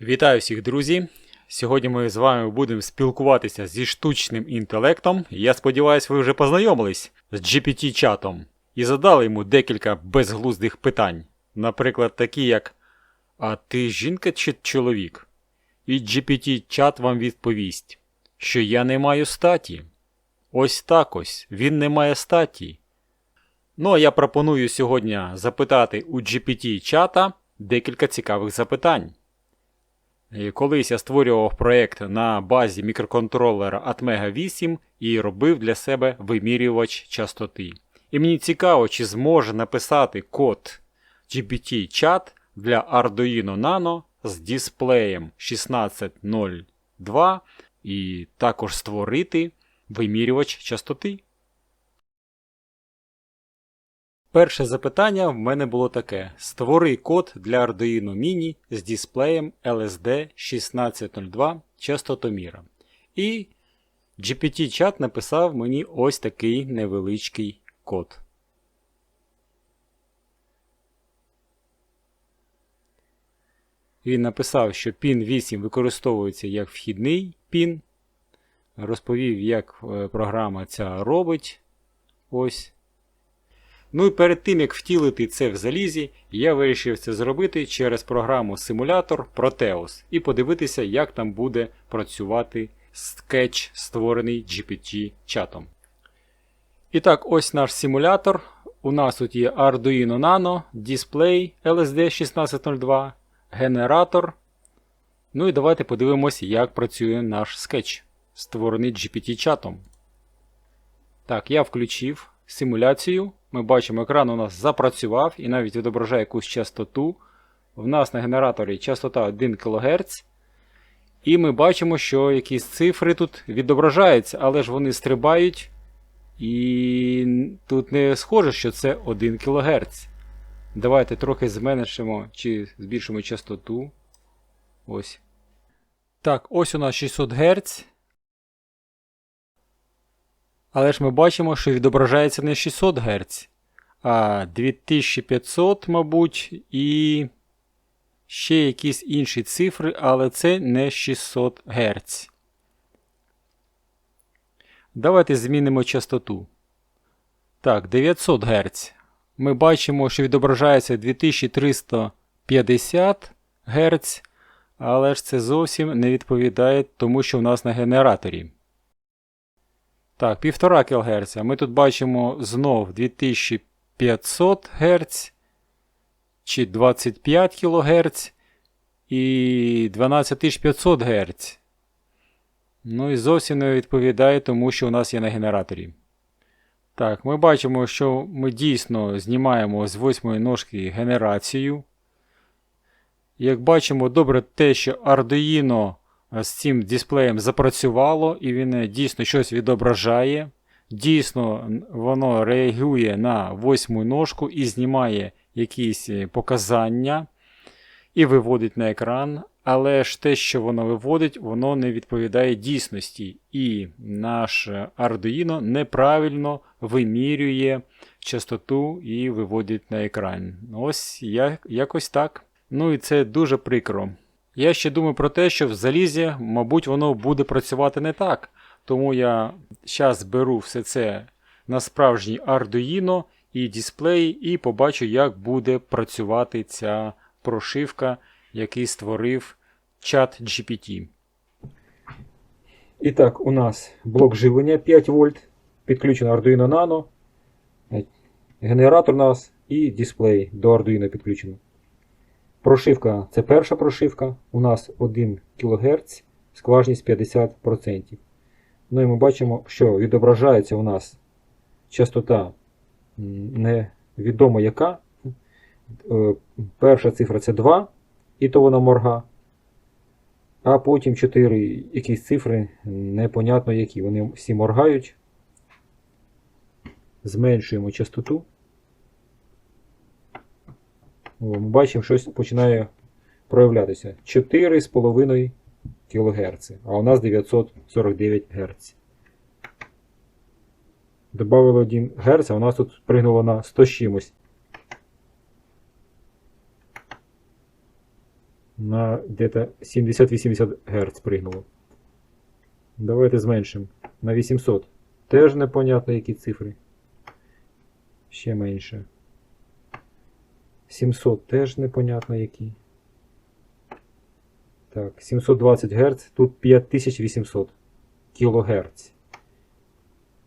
Вітаю всіх, друзі! Сьогодні ми з вами будемо спілкуватися зі штучним інтелектом. Я сподіваюся, ви вже познайомились з GPT-чатом і задали йому декілька безглуздих питань. Наприклад, такі як А ти жінка чи чоловік? І GPT-чат вам відповість, що я не маю статі. Ось так ось, він не має статі. Ну а я пропоную сьогодні запитати у GPT-чата декілька цікавих запитань. Колись я створював проєкт на базі мікроконтролера Atmega 8 і робив для себе вимірювач частоти. І мені цікаво, чи зможе написати код GPT-чат для Arduino Nano з дисплеєм 1602 і також створити вимірювач частоти. Перше запитання в мене було таке: Створи код для Arduino Mini з дисплеєм LSD 1602 частотоміра. І GPT-чат написав мені ось такий невеличкий код. Він написав, що PIN 8 використовується як вхідний PIN. Розповів, як е, програма ця робить. Ось. Ну і перед тим, як втілити це в залізі, я вирішив це зробити через програму симулятор Proteus і подивитися, як там буде працювати скетч, створений GPT-чатом. І так, ось наш симулятор. У нас тут є Arduino Nano, дисплей LSD 1602, генератор. Ну і давайте подивимося, як працює наш скетч, створений GPT-чатом. Так, я включив симуляцію. Ми бачимо, екран у нас запрацював і навіть відображає якусь частоту. В нас на генераторі частота 1 кГц. І ми бачимо, що якісь цифри тут відображаються, але ж вони стрибають. І тут не схоже, що це 1 кГц. Давайте трохи зменшимо чи збільшимо частоту. Ось. Так, ось у нас 600 Гц. Але ж ми бачимо, що відображається не 600 Гц, а 2500, мабуть, і ще якісь інші цифри, але це не 600 Гц. Давайте змінимо частоту. Так, 900 Гц. Ми бачимо, що відображається 2350 Гц, але ж це зовсім не відповідає тому, що в нас на генераторі. Так, 1,5 кГц. Ми тут бачимо знов 2500 Гц чи 25 кГц і 12500 Гц. Ну і зовсім не відповідає тому, що у нас є на генераторі. Так, ми бачимо, що ми дійсно знімаємо з восьмої ножки генерацію. Як бачимо, добре те, що Arduino з цим дисплеєм запрацювало, і він дійсно щось відображає. Дійсно, воно реагує на восьму ножку і знімає якісь показання і виводить на екран. Але ж те, що воно виводить, воно не відповідає дійсності. І наш Arduino неправильно вимірює частоту і виводить на екран. Ось як, якось так. Ну і це дуже прикро. Я ще думаю про те, що в залізі, мабуть, воно буде працювати не так. Тому я зараз беру все це на справжній Arduino і дисплей, і побачу, як буде працювати ця прошивка, який створив чат GPT. І так, у нас блок живлення 5 вольт, підключено Arduino Nano, генератор у нас і дисплей до Arduino підключено. Прошивка це перша прошивка. У нас 1 кГц, скважність 50%. Ну і ми бачимо, що відображається у нас частота невідомо яка. Е, перша цифра це 2, і то вона морга. А потім 4 якісь цифри, непонятно які. Вони всі моргають. Зменшуємо частоту. Ми бачимо, щось починає проявлятися. 4,5 кГц, а у нас 949 Гц. Добавили 1 Гц, а у нас тут пригнуло на 100 чимось. на где-то 70-80 Гц пригнуло. Давайте зменшимо на 800. Теж непонятно які цифри. Ще менше. 700 теж непонятно які. Так, 720 Гц, тут 5800 кГц.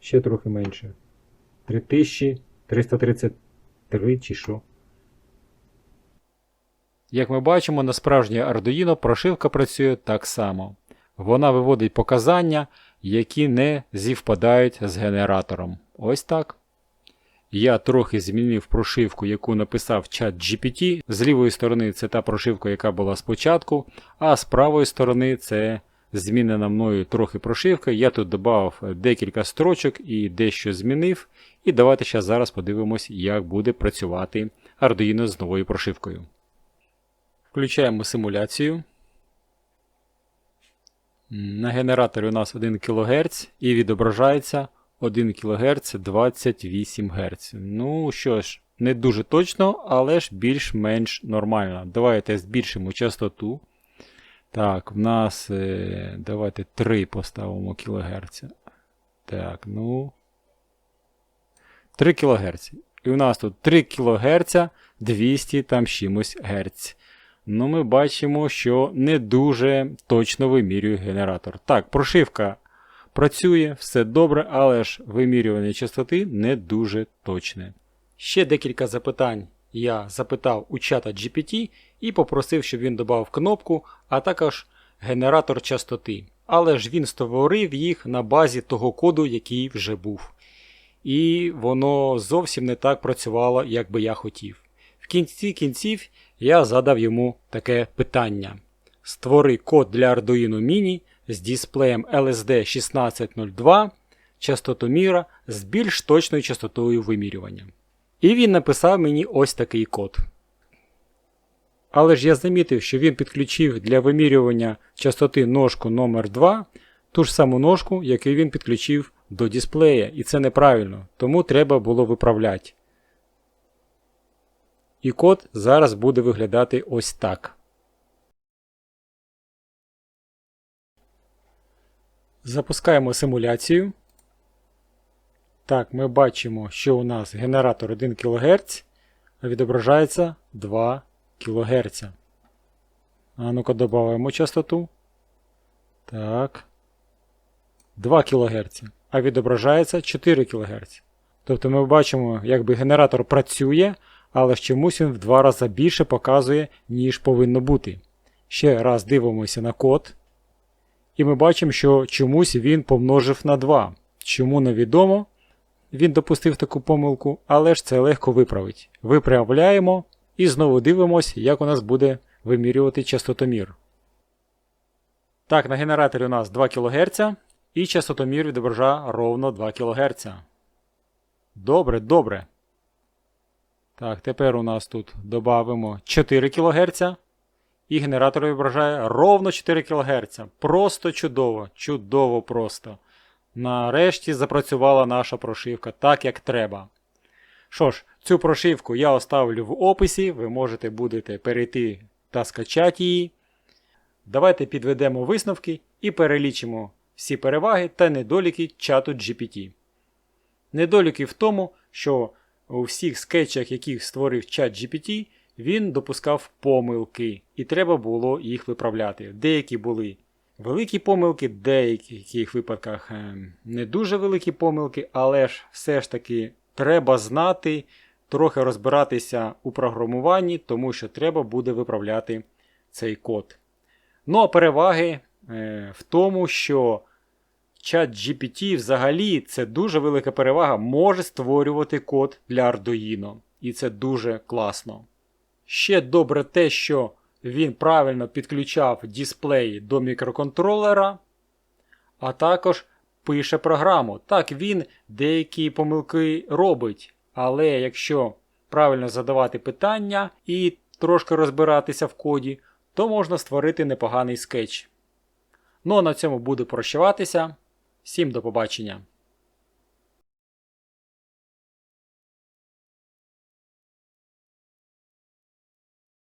Ще трохи менше. 3333 чи що. Як ми бачимо, на справжнє Arduino прошивка працює так само. Вона виводить показання, які не зівпадають з генератором. Ось так. Я трохи змінив прошивку, яку написав чат GPT. З лівої сторони це та прошивка, яка була спочатку, а з правої сторони це змінена мною трохи прошивка. Я тут додав декілька строчок і дещо змінив. І давайте ще зараз подивимось, як буде працювати Arduino з новою прошивкою. Включаємо симуляцію. На генераторі у нас 1 кГц і відображається 1 кГц 28 Гц. Ну що ж, не дуже точно, але ж більш-менш нормально. Давайте збільшимо частоту. Так, в нас е, давайте 3 поставимо кГц. Так, ну. 3 кГц. І у нас тут 3 кГц 200 там чимось Гц. Ну, ми бачимо, що не дуже точно вимірює генератор. Так, прошивка працює, все добре, але ж вимірювання частоти не дуже точне. Ще декілька запитань я запитав у чата GPT і попросив, щоб він додав кнопку, а також генератор частоти. Але ж він створив їх на базі того коду, який вже був. І воно зовсім не так працювало, як би я хотів. В кінці кінців я задав йому таке питання: Створи код для Arduino Mini з дисплеєм LSD1602 частотоміра з більш точною частотою вимірювання. І він написав мені ось такий код. Але ж я замітив, що він підключив для вимірювання частоти ножку номер 2 ту ж саму ножку, яку він підключив до дисплея, і це неправильно, тому треба було виправляти. І код зараз буде виглядати ось так. Запускаємо симуляцію. Так, ми бачимо, що у нас генератор 1 кГц, а відображається 2 кГц. А ну-ка додаємо частоту. Так. 2 кГц. А відображається 4 кГц. Тобто ми бачимо, якби генератор працює, але ж чомусь він в два рази більше показує, ніж повинно бути. Ще раз дивимося на код. І ми бачимо, що чомусь він помножив на 2. Чому невідомо. Він допустив таку помилку, але ж це легко виправить. Виправляємо і знову дивимося, як у нас буде вимірювати частотомір. Так, на генераторі у нас 2 кГц, і частотомір відображає ровно 2 кГц. Добре, добре. Так, тепер у нас тут додамо 4 кГц. І генератор відображає ровно 4 кГц. Просто чудово, чудово просто. Нарешті запрацювала наша прошивка так, як треба. Що ж, цю прошивку я оставлю в описі, ви можете будете перейти та скачати її. Давайте підведемо висновки і перелічимо всі переваги та недоліки чату GPT. Недоліки в тому, що у всіх скетчах, яких створив чат GPT, він допускав помилки, і треба було їх виправляти. Деякі були великі помилки, в деяких випадках ем, не дуже великі помилки, але ж все ж таки треба знати, трохи розбиратися у програмуванні, тому що треба буде виправляти цей код. Ну а переваги е, в тому, що чат GPT взагалі це дуже велика перевага, може створювати код для Arduino. І це дуже класно. Ще добре те, що він правильно підключав дисплей до мікроконтролера, а також пише програму. Так, він деякі помилки робить, але якщо правильно задавати питання і трошки розбиратися в коді, то можна створити непоганий скетч. Ну а на цьому буду прощаватися. Всім до побачення!